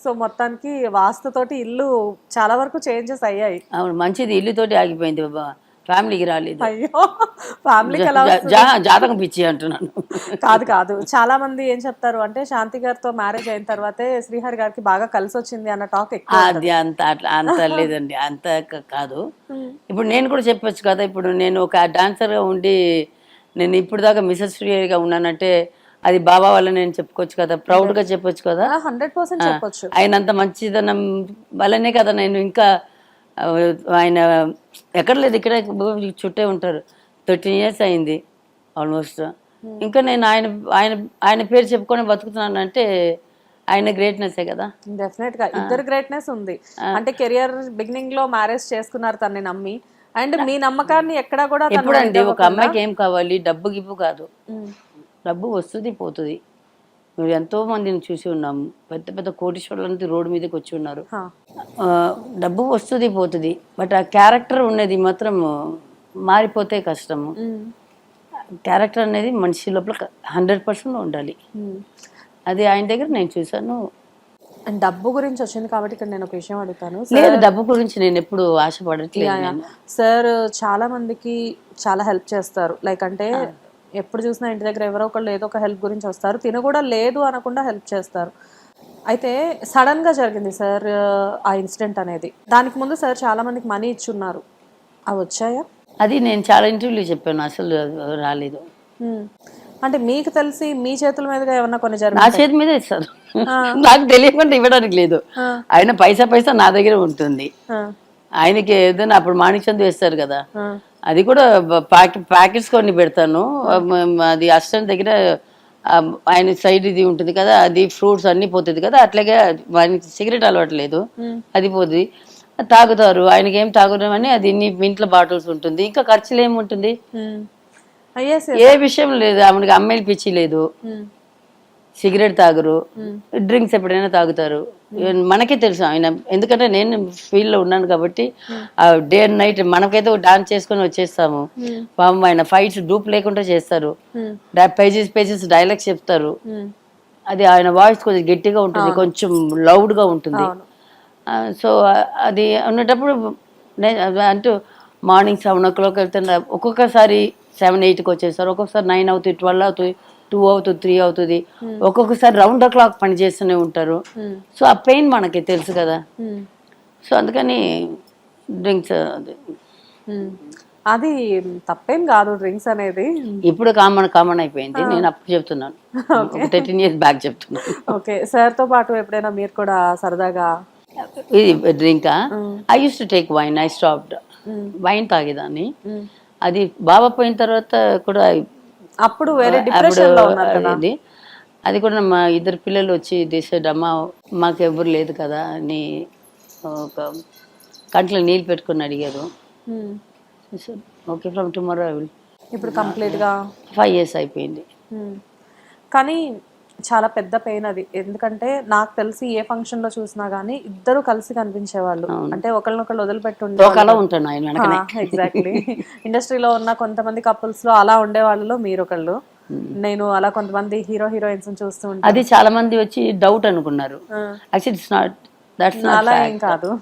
So మొత్తానికి వాస్తుతోటి ఇల్లు చాలా వరకు చేంజెస్ అయ్యాయి. అవును మంచిది. ఇల్లుతోటి ఆగిపోయింది బాబా. ఫ్యామిలీకి రాలేదు. అయ్యో ఫ్యామిలీకి ఎలా జాతకం పిచ్చి అంటున్నాను. కాదు కాదు. చాలా మంది ఏం చెప్తారు అంటే శాంతి గారితో మ్యారేజ్ అయిన తర్వాతే శ్రీహరి గారికి బాగా కలిసి వచ్చింది అన్న టాక్ ఎక్కువ అది అంత అట్లా అంత లేదండి. అంత కాదు. ఇప్పుడు నేను కూడా చెప్పొచ్చు కదా ఇప్పుడు నేను ఒక డాన్సర్గా ఉండి నేను ఇప్పుడు దాకా మిసెస్ శ్రీహరిగా ఉన్నానంటే అది బాబా వల్ల నేను చెప్పుకోవచ్చు కదా ప్రౌడ్గా చెప్పొచ్చు కదా. హండ్రెడ్ పర్సెంట్ చెప్పొచ్చు. ఆయన అంత మంచిదనం వల్లనే కదా నేను ఇంకా ఆయన ఎక్కడ లేదు ఇక్కడే చుట్టే ఉంటారు. థర్టీన్ ఇయర్స్ అయింది ఆల్మోస్ట్. ఇంకా నేను ఆయన ఆయన ఆయన పేరు చెప్పుకొని బతుకుతున్నాను అంటే ఆయన గ్రేట్నెస్సే కదా. డెఫినెట్గా. ఇద్దరు గ్రేట్నెస్ ఉంది. అంటే కెరియర్ బిగినింగ్లో మ్యారేజ్ చేసుకున్నారు తనని నమ్మి. అండ్ మీ నమ్మకాన్ని ఎక్కడా కూడా తను ఎప్పుడండి ఒక అమ్మాయికి ఏం కావాలి? డబ్బు గిప్పు కాదు. ఉమ్, డబ్బు వస్తుంది పోతుంది. మీరు ఎంతో మందిని చూసి ఉన్నాము పెద్ద పెద్ద కోటీశ్వరులంతా రోడ్డు మీదకి వచ్చి ఉన్నారు. డబ్బు వస్తుంది పోతుంది. బట్ ఆ క్యారెక్టర్ ఉన్నది మాత్రం మారిపోతే కష్టము. క్యారెక్టర్ అనేది మనిషి లోపల హండ్రెడ్ పర్సెంట్ ఉండాలి. అది ఆయన దగ్గర నేను చూసాను అండ్ డబ్బు గురించి వచ్చింది కాబట్టి ఇక్కడ నేను ఒక విషయం అడుగుతాను. లేదు డబ్బు గురించి నేను ఎప్పుడు ఆశపడట్లేదు. సార్ చాలా మందికి చాలా హెల్ప్ చేస్తారు. లైక్ అంటే ఎప్పుడు చూసినా ఇంటి దగ్గర ఎవరో ఒకళ్ళు ఏదో ఒక హెల్ప్ గురించి వస్తారు. తిన కూడా లేదు అనకుండా హెల్ప్ చేస్తారు. అయితే సడన్గా జరిగింది సార్ ఆ ఇన్సిడెంట్ అనేది. దానికి ముందు సార్ చాలా మందికి మనీ ఇచ్చున్నారు. అవి వచ్చాయా? అది నేను చాలా ఇంటర్వ్యూలు చెప్పాను. అసలు రాలేదు. అంటే మీకు తెలిసి మీ చేతుల మీదుగా ఏమన్నా కొన్ని నా చేతి మీద ఇస్తారు నాకు తెలియకుండా ఇవ్వడానికి లేదు. ఆయన పైసా పైసా నా దగ్గర ఉంటుంది. ఆయనకి ఏదైనా అప్పుడు మాణిక్చంద్ వేస్తారు కదా. అది కూడా ప్యాకెట్ ప్యాకెట్స్ కొన్ని పెడతాను. అది అసిస్టెంట్ దగ్గర ఆయన సైడ్ ఇది ఉంటుంది కదా అది ఫ్రూట్స్ అన్ని పోతుంది కదా అట్లాగే ఆయనకి సిగరెట్ అలవాటు లేదు. అది పోతుంది తాగుతారు. ఆయనకి ఏం తాగుదామని అది ఇన్ని ఇంట్లో బాటిల్స్ ఉంటుంది. ఇంకా ఖర్చులు ఏముంటుంది? ఏ విషయం లేదు. ఆమెకి అమ్మాయిలు పిచ్చి లేదు. సిగరెట్ తాగరు. డ్రింక్స్ ఎప్పుడైనా తాగుతారు. మనకే తెలుసు ఆయన. ఎందుకంటే నేను ఫీల్డ్లో ఉన్నాను కాబట్టి ఆ డే అండ్ నైట్ మనకైతే డాన్స్ చేసుకొని వచ్చేస్తాము. పాపం ఆయన ఫైట్స్ డూప్ లేకుండా చేస్తారు. పేజెస్ పేజెస్ డైలాగ్స్ చెప్తారు. అది ఆయన వాయిస్ కొంచెం గట్టిగా ఉంటుంది కొంచెం లౌడ్గా ఉంటుంది సో అది ఉన్నటప్పుడు నే- అంటూ మార్నింగ్ సెవెన్ ఓ క్లాక్ వెళ్తున్నా ఒక్కొక్కసారి సెవెన్ ఎయిట్కి వచ్చేస్తారు. ఒక్కొక్కసారి నైన్ అవుతుంది ట్వెల్వ్ అవుతుంది టూ అవుతుంది త్రీ అవుతుంది. ఒక్కొక్కసారి రౌండ్ ఓ క్లాక్ పని చేస్తూనే ఉంటారు. సో ఆ పెయిన్ మనకి తెలుసు కదా. సో అందుకని డ్రింక్స్ అది. తప్పేం కాదు డ్రింక్స్ అనేది. ఇప్పుడు కామన్ కామన్ అయిపోయింది. నేను అప్పుడు చెప్తున్నాను. ఒక థర్టీన్ ఇయర్స్ బ్యాక్ చెప్తున్నాను. ఓకే. సార్తో పాటు ఎప్పుడైనా మీరు కూడా సరదాగా ఇది drink? I use to take wine. I stopped. Wine తాగేదాన్ని. అది బాబా పోయిన తర్వాత కూడా అప్పుడు వేరే డిప్రెషన్లో ఉన్నారు కదా. అది కూడా మా ఇద్దరు పిల్లలు వచ్చి తీసాడు అమ్మ మాకు ఎవరు లేదు కదా అని ఒక కంట్లో నీళ్ళు పెట్టుకొని అడిగారు. Okay from tomorrow I will ఇప్పుడు కంప్లీట్గా ఫైవ్ ఇయర్స్ అయిపోయింది. కానీ చాలా పెద్ద పెయిన్ అది. ఎందుకంటే నాకు తెలిసి ఏ ఫంక్షన్లో చూసినా గానీ ఇద్దరు కలిసి కనిపించేవాళ్ళు. అంటే ఒకళ్ళనొకళ్ళు వదిలిపెట్టుండే ఎగ్జాక్ట్లీ ఇండస్ట్రీలో ఉన్న కొంతమంది కపుల్స్లో అలా ఉండే వాళ్ళలో మీరు ఒకళ్ళు నేను అలా కొంతమంది హీరో హీరోయిన్స్ చూస్తూ ఉంటాను. అది చాలా మంది వచ్చి డౌట్ అనుకున్నారు. Actually it's not that's not అలా ఏం కాదు.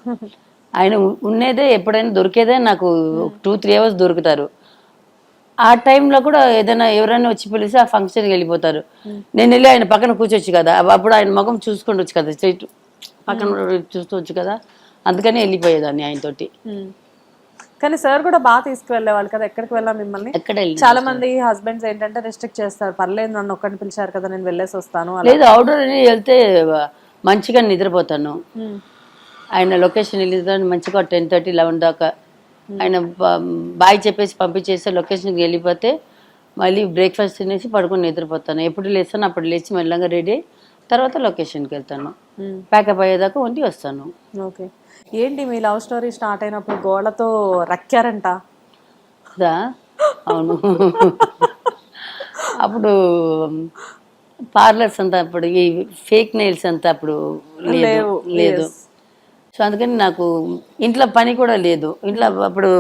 ఆయన ఉ- ఉన్నదే ఎప్పుడైనా దొరికేదే నాకు టూ త్రీ అవర్స్ దొరుకుతారు. ఆ టైంలో కూడా ఏదైనా ఎవరైనా వచ్చి పిలిచి ఆ ఫంక్షన్కి వెళ్ళిపోతారు. నేను వెళ్ళి ఆయన పక్కన కూర్చోవచ్చు కదా. అప్పుడు- ఆయన ముఖం చూసుకుంటొచ్చు కదా. స్ట్రైట్ పక్కన చూసుకోవచ్చు కదా. అందుకని వెళ్ళిపోయేదాన్ని ఆయనతోటి. కానీ సార్ కూడా బాగా తీసుకువెళ్ళేవాళ్ళు కదా. ఎక్కడికి వెళ్ళా మిమ్మల్ని? చాలా మంది హస్బెండ్స్ ఏంటంటే రెస్ట్రిక్ట్ చేస్తారు. పర్లేదు నన్ను ఒక్కడిని పిలిచారు కదా నేను వెళ్ళేసి వస్తాను లేదు అవుట్డోర్ అని వెళ్తే మంచిగా నిద్రపోతాను. ఆయన లొకేషన్ వెళ్ళిన మంచిగా టెన్ థర్టీ లెవెన్ దాకా ఆయన బ- బాయ్ చెప్పేసి పంపించేస్తే లొకేషన్కి వెళ్ళిపోతే మళ్ళీ బ్రేక్ఫాస్ట్ తినేసి పడుకొని నిద్రపోతాను. ఎప్పుడు లేస్తాను అప్పుడు లేచి మెల్లగా రెడీ అయ్యి తర్వాత లొకేషన్కి వెళ్తాను. ప్యాకప్ అయ్యేదాకా వండి వస్తాను. ఓకే. ఏంటి మీ లవ్ స్టోరీ స్టార్ట్ అయినప్పుడు గోడతో రక్కారంట? అవును. అప్పుడు పార్లర్స్ అంతా అప్పుడు ఈ ఫేక్ నెయిల్స్ అంతా అప్పుడు లేదు. లేదు. సో అందుకని నాకు ఇంట్లో పని కూడా లేదు. ఇంట్లో అప్పుడు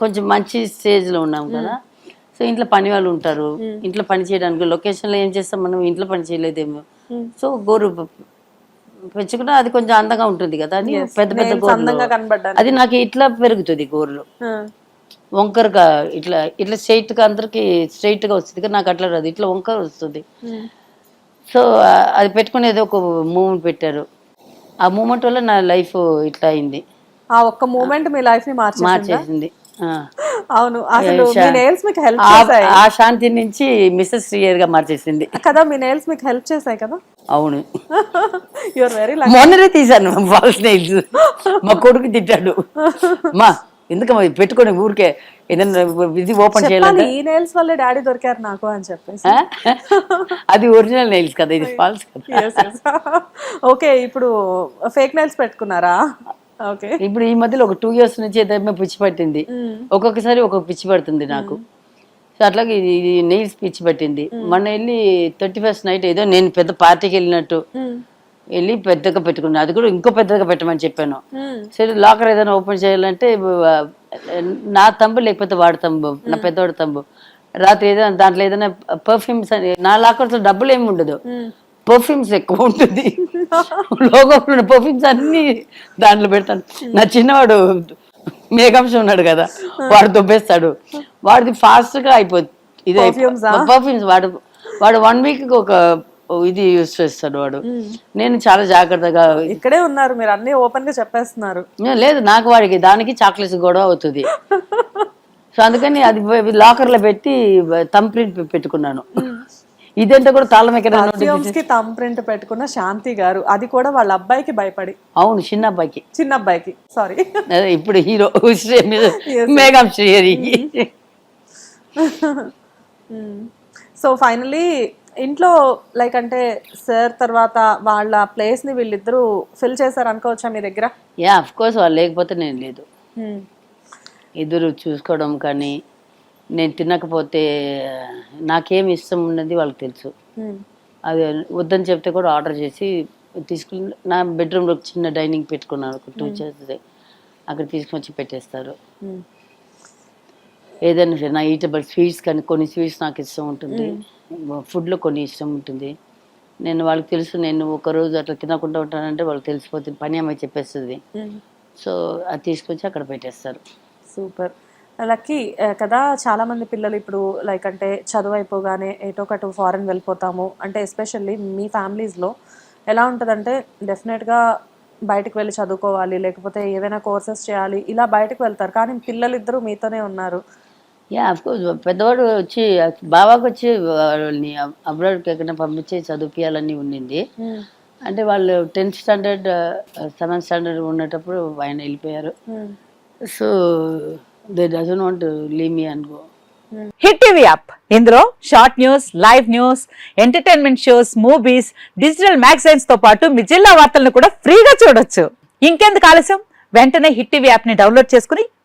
కొంచెం మంచి స్టేజ్లో ఉన్నాం కదా. సో ఇంట్లో పని వాళ్ళు ఉంటారు. ఇంట్లో పని చేయడానికి లొకేషన్లో ఏం చేస్తాం మనం? ఇంట్లో పని చేయలేదేమో. సో గోరు పెంచుకున్నా అది కొంచెం అందంగా ఉంటుంది కదా. అని పెద్ద పెద్ద గోర్లు. అది నాకు ఇట్లా పెరుగుతుంది గోర్లు. వంకరగా ఇట్లా ఇట్లా straight గా అందరికి straight గా వస్తుంది కానీ నాకు అట్లా రాదు. ఇట్లా వంకర వస్తుంది. సో అది పెట్టుకునేది ఒక మూమెంట్ పెట్టారు. ఆ మూమెంట్ వల్ల నా లైఫ్ ఇట్లా అయింది. ఆ ఒక్క మూమెంట్ మీ లైఫ్ని మార్చేసిందా. అవును అసలు మీ నేల్స్ మీకు హెల్ప్ చేశాయి? ఆ శాంతి నుంచి మిస్సెస్ శ్రీయర్గా మార్చేసింది. కదా మీ నేల్స్ మీకు హెల్ప్ చేశాయి కదా? అవును. యువర్ వెరీ మొన్ననే తీశాను ఫాల్స్ నెయిల్స్ మా కొడుకు తిట్టాడు. మా ఎందుకమ్మా ఇది పెట్టుకొని ఊరికే ఏదైనా ఇది ఓపెన్ చేయాలంటే ఈ నేల్స్ వల్లే డాడీ దొరికారు నాకు అని చెప్పేసి? అది ఒరిజినల్ నెయిల్స్ కదా ఇది ఫాల్స్ కదా? ఓకే ఇప్పుడు ఫేక్ నెయిల్స్ పెట్టుకున్నారా? ఓకే ఇప్పుడు ఈ మధ్యలో ఒక టూ ఇయర్స్ నుంచి ఏదైనా పిచ్చి పట్టింది. ఒక్కొక్కసారి ఒక్కొక్క పిచ్చి పడుతుంది నాకు. సో అట్లాగే ఇది ఇది నెయిల్స్ పిచ్చి పట్టింది. మొన్న వెళ్ళి థర్టీ ఫస్ట్ నైట్ ఏదో నేను పెద్ద పార్టీకి వెళ్ళినట్టు వెళ్ళి పెద్దగా పెట్టుకున్నాను అది కూడా ఇంకో పెద్దగా పెట్టమని చెప్పాను. సరే లాకర్ ఏదైనా ఓపెన్ చేయాలంటే నా తంబు లేకపోతే వాడి తంబు నా పెద్దవాడి తంబు. రాత్రి ఏదైనా దాంట్లో ఏదైనా పర్ఫ్యూమ్స్ అని నా లాకర్తో డబ్బులు ఏమి ఉండదు. పర్ఫ్యూమ్స్ ఎక్కువ ఉంటుంది. లోగోలో ఉన్న పర్ఫ్యూమ్స్ అన్ని దాంట్లో పెడతాను. నా చిన్నవాడు మేకప్స్ ఉన్నాడు కదా వాడు దొబ్బేస్తాడు. వాడిది fast గా అయిపోతుంది ఇది? పర్ఫ్యూమ్స్ వాడు వాడు వన్ వీక్ ఒక ఇది యూస్ చేస్తాడు వాడు. నేను చాలా జాగ్రత్తగా ఇక్కడే ఉన్నారు మీరు అన్ని ఓపెన్గా చెప్పేస్తున్నారు. లేదు నాకు వాడికి దానికి చాక్లెట్స్ గొడవ అవుతుంది. సో అందుకని అది లాకర్లో పెట్టి థమ్ ప్రింట్ పెట్టుకున్నాను. ఇదంతా కూడా తాళం ఎక్కడ థమ్ ప్రింట్ పెట్టుకున్న శాంతి గారు అది కూడా వాళ్ళ అబ్బాయికి భయపడి. అవును చిన్న అబ్బాయికి. చిన్న అబ్బాయికి సారీ ఇప్పుడు హీరో మేఘం శ్రీహరి. సో ఫైనలీ ఇంట్లో లైక్ అంటే సార్ తర్వాత వాళ్ళ ప్లేస్ని వీళ్ళిద్దరూ ఫిల్ చేశారు అనుకోవచ్చా మీ దగ్గర? యా అఫ్ కోర్స్ వాళ్ళు లేకపోతే నేను లేదు. ఇద్దరు చూసుకోవడం కానీ నేను తినకపోతే నాకేం ఇష్టం ఉన్నది వాళ్ళకి తెలుసు. అది వద్దని చెప్తే కూడా ఆర్డర్ చేసి తీసుకుని నా బెడ్రూమ్లో చిన్న డైనింగ్ పెట్టుకున్నాను ఒక టూ చైర్స్ అక్కడ తీసుకొని వచ్చి పెట్టేస్తారు ఏదైనా సరే నా ఈటబుల్ స్వీట్స్ కానీ కొన్ని స్వీట్స్ నాకు ఇష్టం ఉంటుంది. ఫుడ్లో కొన్ని ఇష్టం ఉంటుంది. నేను వాళ్ళకి తెలుసు నేను ఒక రోజు అట్లా తినకుండా ఉంటానంటే వాళ్ళకి తెలిసిపోతుంది పని అమ్మాయి చెప్పేస్తుంది. సో అది తీసుకొచ్చి అక్కడ పెట్టేస్తారు. సూపర్. లక్కీ కదా చాలా మంది పిల్లలు ఇప్పుడు లైక్ అంటే చదువు అయిపోగానే ఏటో ఒకటి ఫారెన్ వెళ్ళిపోతాము. అంటే ఎస్పెషల్లీ మీ ఫ్యామిలీస్లో ఎలా ఉంటుందంటే డెఫినెట్గా బయటకు వెళ్ళి చదువుకోవాలి లేకపోతే ఏదైనా కోర్సెస్ చేయాలి ఇలా బయటకు వెళ్తారు. కానీ పిల్లలిద్దరూ మీతోనే ఉన్నారు. యా కోర్స్ పెద్దవాడు వచ్చి బాబాకి వచ్చి వాళ్ళని అబ్రాడ్కి ఎక్కడ పంపించి చదివిపించాలని ఉండింది అంటే వాళ్ళు టెన్త్ స్టాండర్డ్ సెవెంత్ స్టాండర్డ్ ఉన్నటప్పుడు ఆయన వెళ్ళిపోయారు. So they doesn't want leave me అనుకో హిట్ టీవీ యాప్ ఇందులో short news live news entertainment shows movies digital మ్యాగజైన్స్తో పాటు మీ జిల్లా వార్తలను కూడా ఫ్రీగా చూడొచ్చు. ఇంకెందుకు ఆలస్యం? వెంటనే హిట్ టీవీ యాప్ని డౌన్లోడ్ చేసుకుని